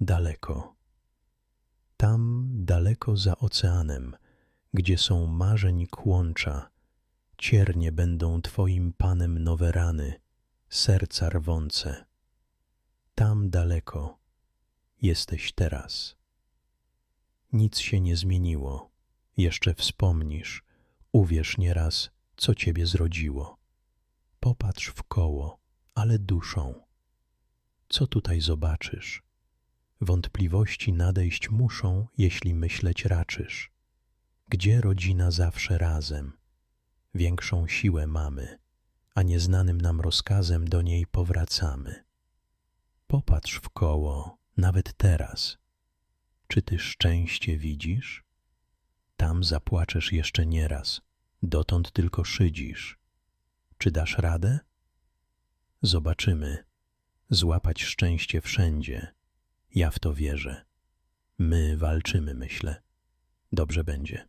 daleko. Tam daleko za oceanem, gdzie są marzeń kłącza, ciernie będą Twoim Panem nowe rany, serca rwące. Tam daleko jesteś teraz. Nic się nie zmieniło, jeszcze wspomnisz, uwierz nieraz, co Ciebie zrodziło. Popatrz w koło, ale duszą. Co tutaj zobaczysz? Wątpliwości nadejść muszą, jeśli myśleć raczysz. Gdzie rodzina zawsze razem? Większą siłę mamy, a nieznanym nam rozkazem do niej powracamy. Popatrz w koło, nawet teraz. Czy ty szczęście widzisz? Tam zapłaczesz jeszcze nieraz, dotąd tylko szydzisz. Czy dasz radę? Zobaczymy. Złapać szczęście wszędzie. Ja w to wierzę. My walczymy, myślę. Dobrze będzie.